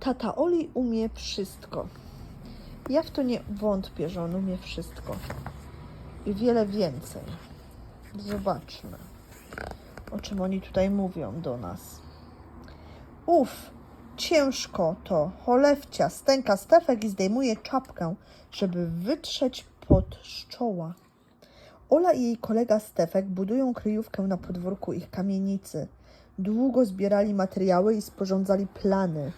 Tata Oli umie wszystko. Ja w to nie wątpię, że on umie wszystko. I wiele więcej. Zobaczmy, o czym oni tutaj mówią do nas. Uf, ciężko to. Cholewcia stęka Stefek i zdejmuje czapkę, żeby wytrzeć pot z. Ola i jej kolega Stefek budują kryjówkę na podwórku ich kamienicy. Długo zbierali materiały i sporządzali plany,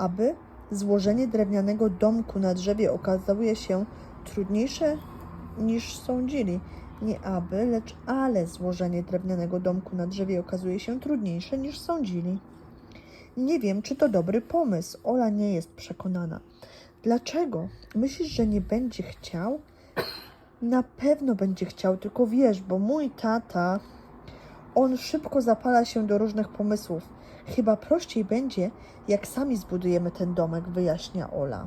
aby złożenie drewnianego domku na drzewie okazuje się trudniejsze niż sądzili. Nie aby, lecz ale złożenie drewnianego domku na drzewie okazuje się trudniejsze niż sądzili. Nie wiem, czy to dobry pomysł. Ola nie jest przekonana. Dlaczego? Myślisz, że nie będzie chciał? Na pewno będzie chciał, tylko wiesz, bo mój tata, on szybko zapala się do różnych pomysłów. Chyba prościej będzie, jak sami zbudujemy ten domek, wyjaśnia Ola.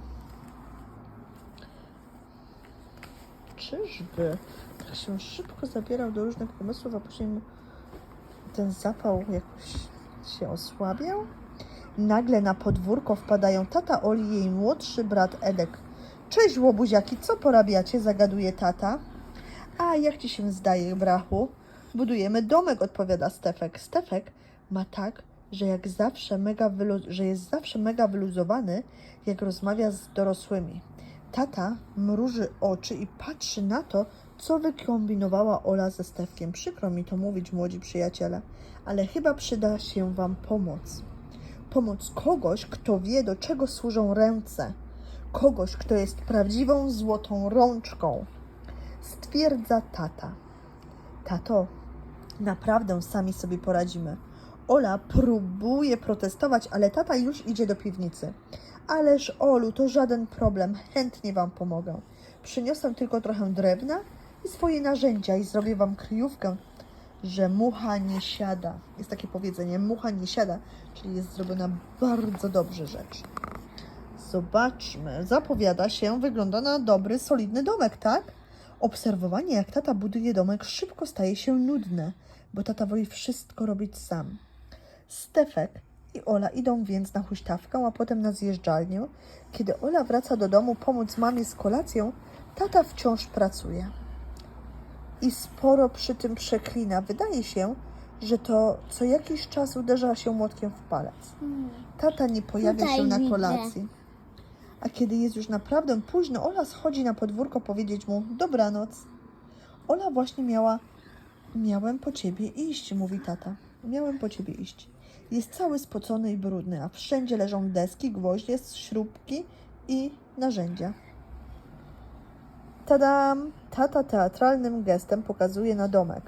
Czyżby? Tak się szybko zabierał do różnych pomysłów, a później ten zapał jakoś się osłabiał? Nagle na podwórko wpadają tata Oli i jej młodszy brat Edek. Cześć łobuziaki, co porabiacie? zagaduje tata. A jak ci się zdaje, brachu? Budujemy domek, odpowiada Stefek. Stefek ma tak, że jak zawsze mega że jest zawsze mega wyluzowany, jak rozmawia z dorosłymi. Tata mruży oczy i patrzy na to, co wykombinowała Ola ze Stefkiem. Przykro mi to mówić, młodzi przyjaciele, ale chyba przyda się wam pomoc. Pomoc kogoś, kto wie, do czego służą ręce. Kogoś, kto jest prawdziwą złotą rączką. Stwierdza tata. Tato, naprawdę sami sobie poradzimy. Ola próbuje protestować, ale tata już idzie do piwnicy. Ależ Olu, to żaden problem, chętnie wam pomogę. Przyniosę tylko trochę drewna i swoje narzędzia i zrobię wam kryjówkę, że mucha nie siada. Jest takie powiedzenie, mucha nie siada, czyli jest zrobiona bardzo dobrze rzecz. Zobaczmy, zapowiada się, wygląda na dobry, solidny domek, tak? Obserwowanie, jak tata buduje domek, szybko staje się nudne, bo tata woli wszystko robić sam. Stefek i Ola idą więc na huśtawkę, a potem na zjeżdżalnię. Kiedy Ola wraca do domu pomóc mamie z kolacją, tata wciąż pracuje. I sporo przy tym przeklina. Wydaje się, że to co jakiś czas uderza się młotkiem w palec. Tata nie pojawia Tutaj się na widzę. kolacji. A kiedy jest już naprawdę późno, Ola schodzi na podwórko powiedzieć mu dobranoc. Ola właśnie miała. Miałem po ciebie iść, mówi tata. Miałem po ciebie iść. Jest cały spocony i brudny, a wszędzie leżą deski, gwoździe, śrubki i narzędzia. Tadam! Tata teatralnym gestem pokazuje na domek.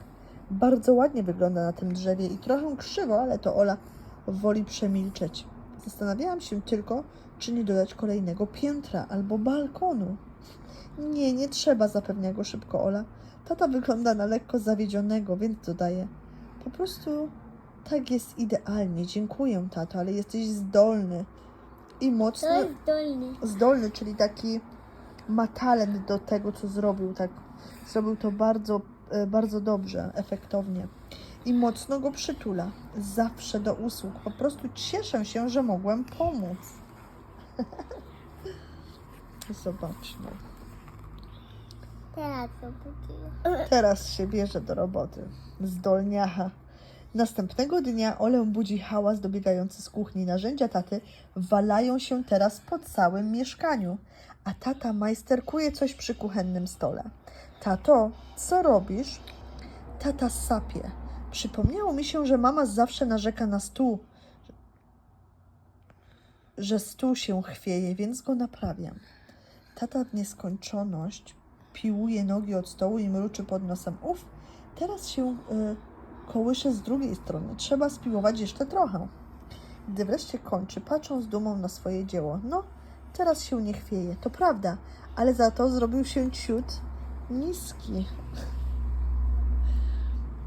Bardzo ładnie wygląda na tym drzewie i trochę krzywo, ale to Ola woli przemilczeć. Zastanawiałam się tylko, czy nie dodać kolejnego piętra albo balkonu. Nie, nie trzeba, zapewnia go szybko Ola. Tata wygląda na lekko zawiedzionego, więc dodaje. Po prostu tak jest idealnie. Dziękuję, tato, ale jesteś zdolny i To mocno jest dolny. zdolny, czyli taki ma talent do tego, co zrobił. Tak, zrobił to bardzo, e, bardzo dobrze, efektownie. I mocno go przytula. Zawsze do usług. Po prostu cieszę się, że mogłem pomóc. Zobaczmy. Teraz to. Teraz się bierze do roboty. Zdolniacha. Następnego dnia Olę budzi hałas dobiegający z kuchni. Narzędzia taty walają się teraz po całym mieszkaniu, a tata majsterkuje coś przy kuchennym stole. Tato, co robisz? Tata sapie. Przypomniało mi się, że mama zawsze narzeka na stół, że stół się chwieje, więc go naprawiam. Tata w nieskończoność piłuje nogi od stołu i mruczy pod nosem. Uf, teraz się y, kołysze z drugiej strony. Trzeba spiłować jeszcze trochę. Gdy wreszcie kończy, patrzą z dumą na swoje dzieło. No, teraz się nie chwieje, to prawda, ale za to zrobił się ciut niski.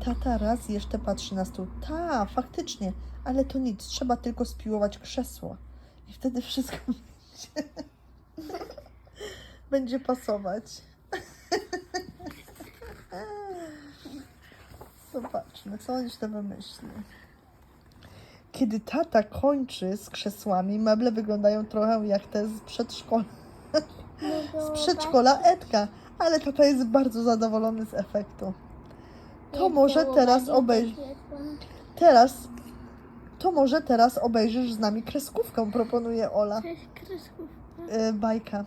Tata raz jeszcze patrzy na stół. Ta, faktycznie, ale to nic, trzeba tylko spiłować krzesło. I wtedy wszystko będzie, będzie pasować. Zobaczmy, co on jeszcze wymyśli. kiedy tata kończy z krzesłami, meble wyglądają trochę jak te z przedszkola, z przedszkola Edka, ale tata jest bardzo zadowolony z efektu. To może teraz obejrz... Teraz, to może teraz obejrzysz z nami kreskówkę, proponuje Ola. Kreskówka. E, bajka.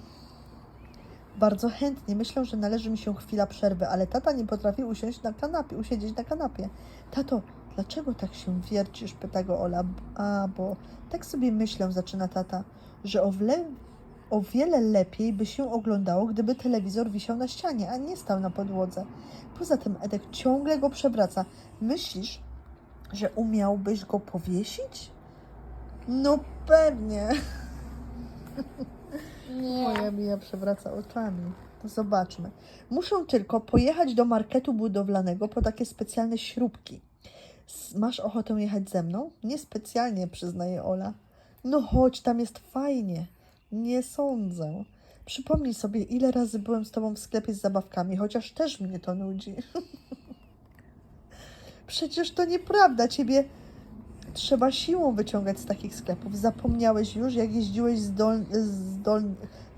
Bardzo chętnie. Myślę, że należy mi się chwila przerwy, ale tata nie potrafi usiąść na kanapie, usiedzieć na kanapie. Tato, dlaczego tak się wiercisz? pyta go Ola. A, bo tak sobie myślę, zaczyna tata, że o, wle, o wiele lepiej by się oglądało, gdyby telewizor wisiał na ścianie, a nie stał na podłodze. Poza tym Edek ciągle go przewraca. Myślisz, że umiałbyś go powiesić? No pewnie. Nie. Moja Mija przewraca oczami. Zobaczmy. Muszę tylko pojechać do marketu budowlanego po takie specjalne śrubki. Masz ochotę jechać ze mną? Niespecjalnie, przyznaje Ola. No chodź, tam jest fajnie. Nie sądzę. Przypomnij sobie, ile razy byłem z tobą w sklepie z zabawkami, chociaż też mnie to nudzi. Przecież to nieprawda, ciebie trzeba siłą wyciągać z takich sklepów. Zapomniałeś już, jak jeździłeś z, dol, z, dol,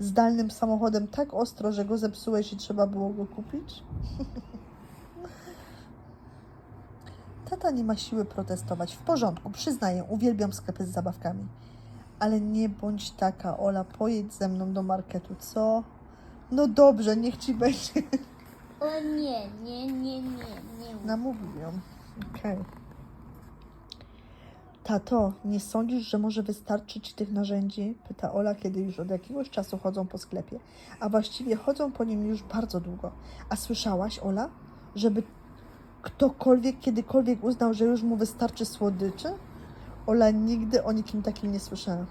zdalnym samochodem tak ostro, że go zepsułeś i trzeba było go kupić? Tata nie ma siły protestować. W porządku, przyznaję, uwielbiam sklepy z zabawkami. Ale nie bądź taka, Ola, pojedź ze mną do marketu, co? No dobrze, niech ci będzie. O nie, nie, nie, nie, nie. Namówił ją. Okej. Tato, nie sądzisz, że może wystarczyć tych narzędzi? Pyta Ola, kiedy już od jakiegoś czasu chodzą po sklepie. A właściwie chodzą po nim już bardzo długo. A słyszałaś, Ola, żeby ktokolwiek kiedykolwiek uznał, że już mu wystarczy słodyczy? Ola nigdy o nikim takim nie słyszała.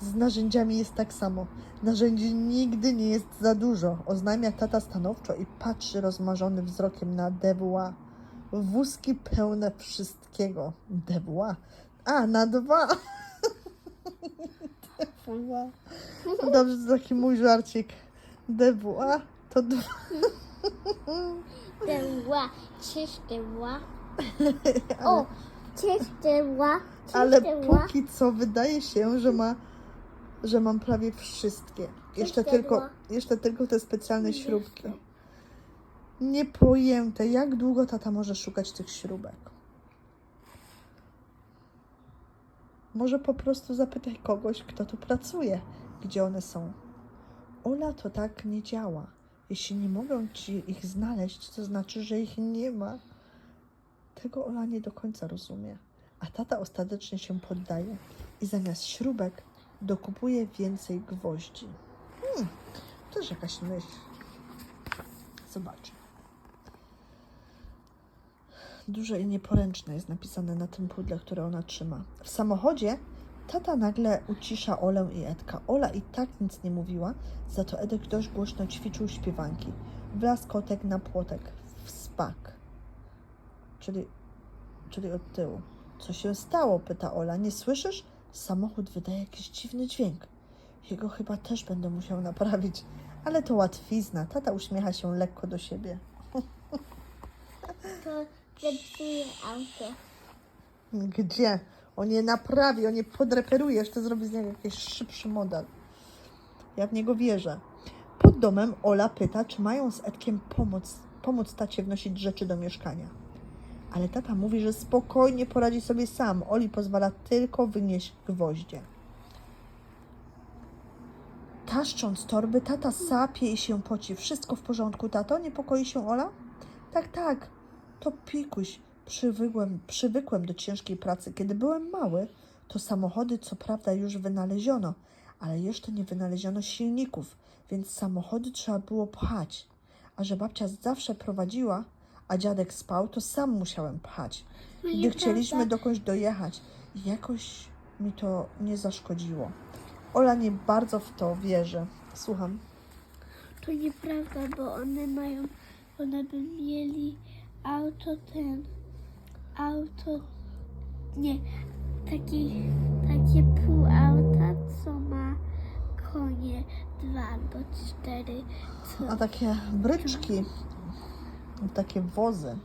Z narzędziami jest tak samo. Narzędzi nigdy nie jest za dużo, oznajmia tata stanowczo i patrzy rozmarzonym wzrokiem na DWA. Wózki pełne wszystkiego. DWA. A, na dwa. DWA. Dobrze, to taki mój żarcik. DWA to dwa. Deła, cześć deła. O, cześć cześć Ale póki co wydaje się, że ma, że mam prawie wszystkie. Jeszcze tylko, jeszcze tylko te specjalne śrubki. Niepojęte, jak długo tata może szukać tych śrubek. Może po prostu zapytaj kogoś, kto tu pracuje, gdzie one są. Ola to tak nie działa. Jeśli nie mogą ci ich znaleźć, to znaczy, że ich nie ma. Tego Ola nie do końca rozumie. A tata ostatecznie się poddaje i zamiast śrubek dokupuje więcej gwoździ. Hmm, też jakaś myśl. Zobacz. Duże i nieporęczne jest napisane na tym pudle, które ona trzyma. W samochodzie tata nagle ucisza Olę i Edka. Ola i tak nic nie mówiła, za to Edek dość głośno ćwiczył śpiewanki. Blaskotek na płotek, w spak. Czyli, czyli od tyłu. Co się stało? pyta Ola. Nie słyszysz? Samochód wydaje jakiś dziwny dźwięk. Jego chyba też będę musiał naprawić. Ale to łatwizna. Tata uśmiecha się lekko do siebie. Gdzie? On je naprawi, on je podreperuje, jeszcze zrobi z niego jakiś szybszy model. Ja w niego wierzę. Pod domem Ola pyta, czy mają z Edkiem pomóc, pomóc tacie wnosić rzeczy do mieszkania. Ale tata mówi, że spokojnie poradzi sobie sam. Oli pozwala tylko wynieść gwoździe. Taszcząc torby, tata sapie i się poci. Wszystko w porządku, tato? Niepokoi się Ola? Tak, tak. To pikuś. Przywykłem, przywykłem do ciężkiej pracy. Kiedy byłem mały, to samochody co prawda już wynaleziono, ale jeszcze nie wynaleziono silników, więc samochody trzeba było pchać. A że babcia zawsze prowadziła, a dziadek spał, to sam musiałem pchać. No Gdy nieprawda. chcieliśmy dokądś dojechać, i jakoś mi to nie zaszkodziło. Ola nie bardzo w to wierzy. Słucham. To nieprawda, bo one mają, one by mieli auto ten, auto, nie, taki, takie pół auta, co ma konie, dwa albo cztery, co, A takie bryczki, takie wozy.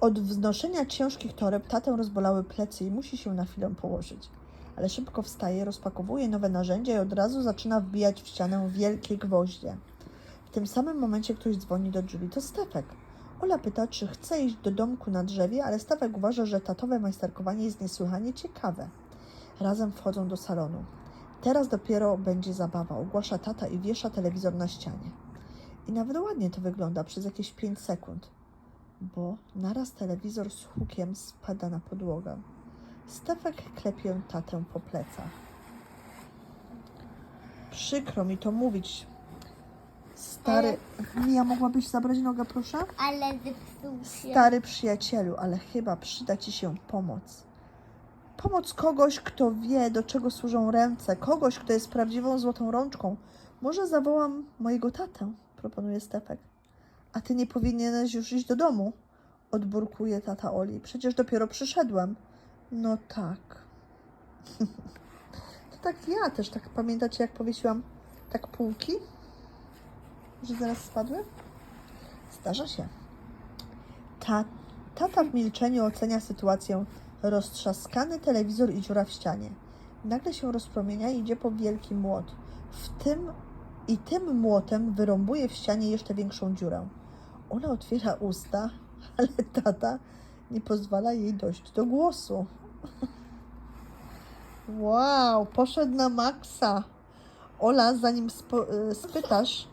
Od wznoszenia ciężkich toreb tatę rozbolały plecy i musi się na chwilę położyć. Ale szybko wstaje, rozpakowuje nowe narzędzia i od razu zaczyna wbijać w ścianę wielkie gwoździe. W tym samym momencie ktoś dzwoni do drzwi. To Stefek. Ola pyta, czy chce iść do domku na drzewie, ale Stefek uważa, że tatowe majsterkowanie jest niesłychanie ciekawe. Razem wchodzą do salonu. Teraz dopiero będzie zabawa, ogłasza tata i wiesza telewizor na ścianie. I nawet ładnie to wygląda przez jakieś 5 sekund, bo naraz telewizor z hukiem spada na podłogę. Stefek klepie tatę po plecach. Przykro mi to mówić. Stary. Mija, mogłabyś zabrać nogę, proszę? Ale zepsuł się. Stary przyjacielu, ale chyba przyda ci się pomoc. Pomoc kogoś, kto wie, do czego służą ręce, kogoś, kto jest prawdziwą złotą rączką. Może zawołam mojego tatę, proponuje Stefek. A ty nie powinieneś już iść do domu, odburkuje tata Oli. Przecież dopiero przyszedłem. No tak. To tak ja też, tak pamiętacie, jak powiesiłam tak półki? Że zaraz spadły? Zdarza się. Ta, tata w milczeniu ocenia sytuację. Roztrzaskany telewizor i dziura w ścianie. Nagle się rozpromienia i idzie po wielki młot. W tym i tym młotem wyrąbuje w ścianie jeszcze większą dziurę. Ona otwiera usta, ale tata nie pozwala jej dojść do głosu. Wow, poszedł na maksa. Ola, zanim y, spytasz,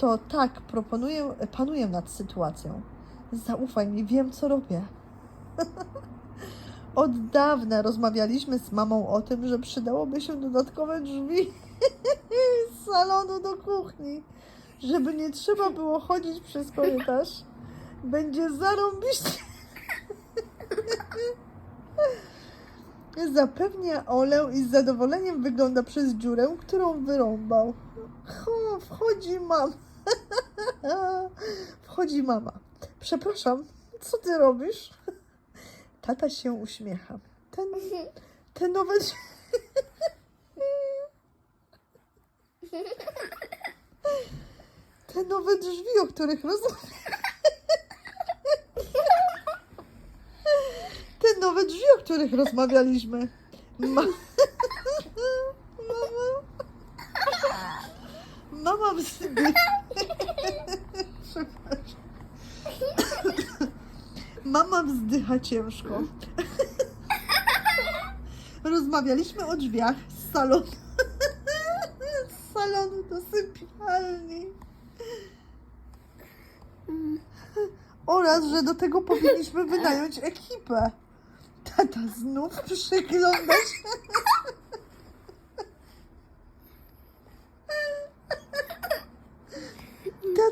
to tak, proponuję, panuję nad sytuacją. Zaufaj mi, wiem co robię. Od dawna rozmawialiśmy z mamą o tym, że przydałoby się dodatkowe drzwi z salonu do kuchni, żeby nie trzeba było chodzić przez korytarz. Będzie zarąbiście. Zapewnia Olę i z zadowoleniem wygląda przez dziurę, którą wyrąbał. Ho, wchodzi mama. Wchodzi mama. Przepraszam, co ty robisz? Tata się uśmiecha. Ten, te nowe. Te nowe drzwi, o których rozmawialiśmy. Te nowe drzwi, o których rozmawialiśmy. Ma... Mama. Mama wstydzi. Przepraszam. Mama wzdycha ciężko. Rozmawialiśmy o drzwiach z salonu. Z salonu do sypialni. Oraz, że do tego powinniśmy wynająć ekipę. Tata znów przygląda się.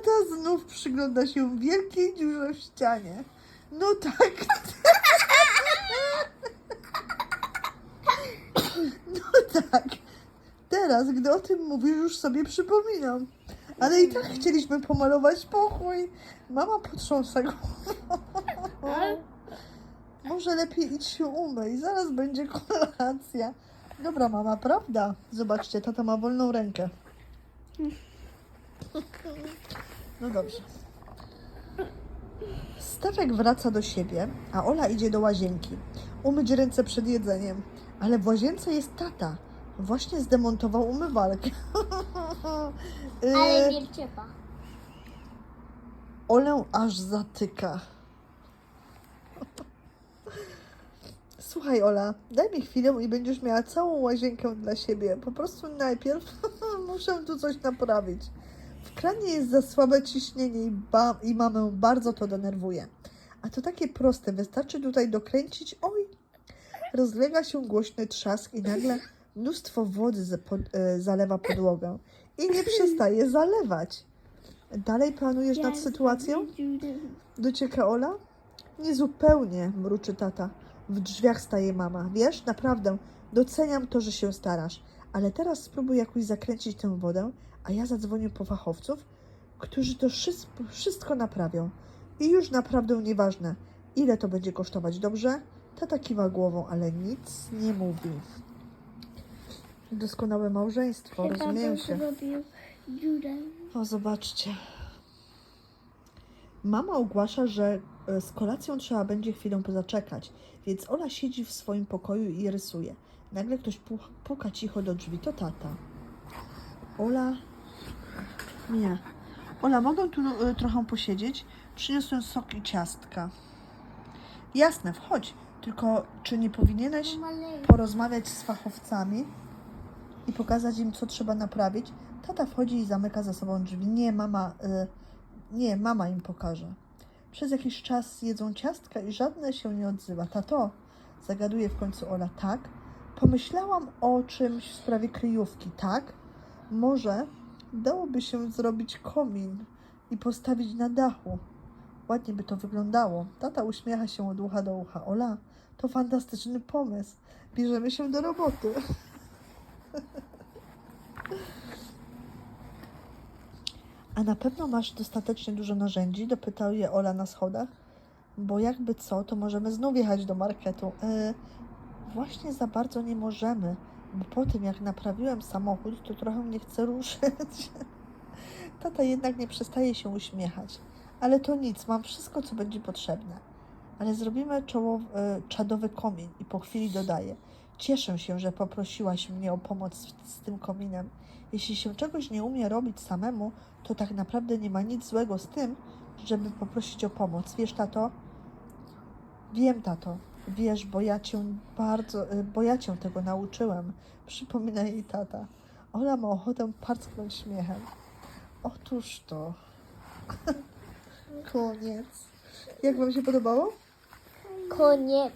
Tata znów przygląda się wielkiej dziurze w ścianie. No tak. No tak. Teraz, gdy o tym mówisz, już sobie przypominam. Ale i tak chcieliśmy pomalować pokój. Mama potrząsa głową. Może lepiej idź się umyj. Zaraz będzie kolacja. Dobra, mama, prawda? Zobaczcie, tata ma wolną rękę. No dobrze. Stefek wraca do siebie, a Ola idzie do łazienki. Umyć ręce przed jedzeniem. Ale w łazience jest tata. Właśnie zdemontował umywalkę. Y, Ale nie wciepa. Olę aż zatyka. Słuchaj, Ola, daj mi chwilę i będziesz miała całą łazienkę dla siebie. Po prostu najpierw muszę tu coś naprawić. W kranie jest za słabe ciśnienie i, i mamę bardzo to denerwuje. A to takie proste, wystarczy tutaj dokręcić. Oj! Rozlega się głośny trzask i nagle mnóstwo wody pod, e, zalewa podłogę. I nie przestaje zalewać. Dalej planujesz nad sytuacją? Docieka Ola? Niezupełnie, mruczy tata. W drzwiach staje mama. Wiesz, naprawdę, doceniam to, że się starasz, ale teraz spróbuj jakoś zakręcić tę wodę, a ja zadzwonię po fachowców, którzy to wszystko, naprawią. I już naprawdę nieważne, ile to będzie kosztować, dobrze? Tata kiwa głową, ale nic nie mówi. Doskonałe małżeństwo, rozumieją się. zrobił dziurę. O, zobaczcie. Mama ogłasza, że e, z kolacją trzeba będzie chwilę pozaczekać, więc Ola siedzi w swoim pokoju i rysuje. Nagle ktoś pu- puka cicho do drzwi, to tata. Ola... Nie. Ola, mogę tu e, trochę posiedzieć? Przyniosłem sok i ciastka. Jasne, wchodź. Tylko czy nie powinieneś porozmawiać z fachowcami i pokazać im, co trzeba naprawić? Tata wchodzi i zamyka za sobą drzwi. Nie, mama, y, nie, mama im pokaże. Przez jakiś czas jedzą ciastka i żadne się nie odzywa. Tato, zagaduje w końcu Ola, tak? Pomyślałam o czymś w sprawie kryjówki, tak? Może dałoby się zrobić komin i postawić na dachu. Ładnie by to wyglądało. Tata uśmiecha się od ucha do ucha. Ola, to fantastyczny pomysł. Bierzemy się do roboty. A na pewno masz dostatecznie dużo narzędzi? Dopytał je Ola na schodach. Bo jakby co, to możemy znów jechać do marketu. E, właśnie za bardzo nie możemy, bo po tym jak naprawiłem samochód, to trochę nie chcę ruszyć. Tata jednak nie przestaje się uśmiechać. Ale to nic, mam wszystko, co będzie potrzebne. Ale zrobimy e, czadowy komin i po chwili dodaje. Cieszę się, że poprosiłaś mnie o pomoc z tym kominem. Jeśli się czegoś nie umie robić samemu, to tak naprawdę nie ma nic złego z tym, żeby poprosić o pomoc. Wiesz, tato? Wiem, tato. Wiesz, bo ja cię bardzo, y, bo ja cię tego nauczyłem. Przypomina jej tata. Ola ma ochotę parsknąć śmiechem. Otóż to. Koniec. Jak wam się podobało? Koniec.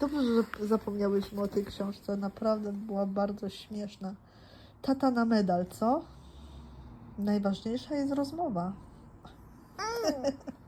Dobrze, że zapomniałyśmy o tej książce. Naprawdę była bardzo śmieszna. Tata na medal, co? Najważniejsza jest rozmowa.